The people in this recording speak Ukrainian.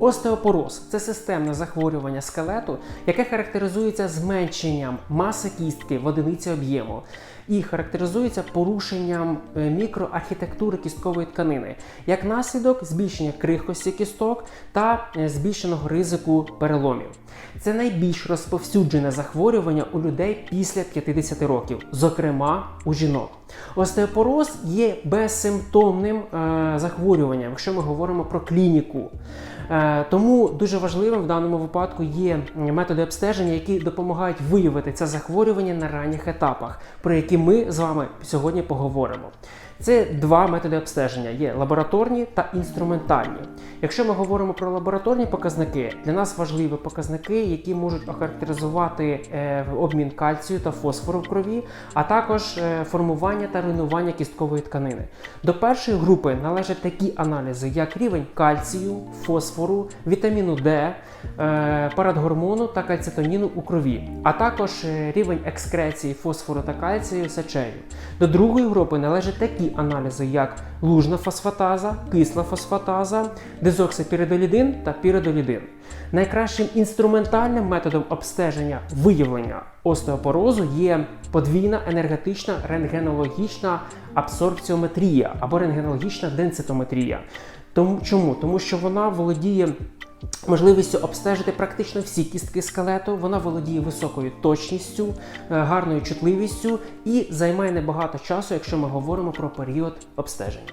Остеопороз це системне захворювання скелету, яке характеризується зменшенням маси кістки в одиниці об'єму і характеризується порушенням е, мікроархітектури кісткової тканини, як наслідок збільшення крихкості кісток та е, збільшеного ризику переломів. Це найбільш розповсюджене захворювання у людей після 50 років, зокрема у жінок. Остеопороз є безсимптомним е, захворюванням, якщо ми говоримо про клініку. Е, Тому дуже важливим в даному випадку є методи обстеження, які допомагають виявити це захворювання на ранніх етапах, про які ми з вами сьогодні поговоримо. Це два методи обстеження: є лабораторні та інструментальні. Якщо ми говоримо про лабораторні показники, для нас важливі показники, які можуть охарактеризувати е, обмін кальцію та фосфору в крові, а також е, формування та руйнування кісткової тканини. До першої групи належать такі аналізи, як рівень кальцію, фосфору, вітаміну Д, парадгормону та кальцитоніну у крові, а також е, рівень екскреції фосфору та кальцію сечею. До другої групи належать такі аналізи, як лужна фосфатаза, кисла фосфатаза, дезоксипіридолідин та піридолідин. Найкращим інструментальним методом обстеження виявлення остеопорозу є подвійна енергетична рентгенологічна абсорбціометрія або рентгенологічна денситометрія. Тому чому? Тому що вона володіє можливістю обстежити практично всі кістки скелету. Вона володіє високою точністю, е, гарною чутливістю і займає небагато часу, якщо ми говоримо про період обстеження.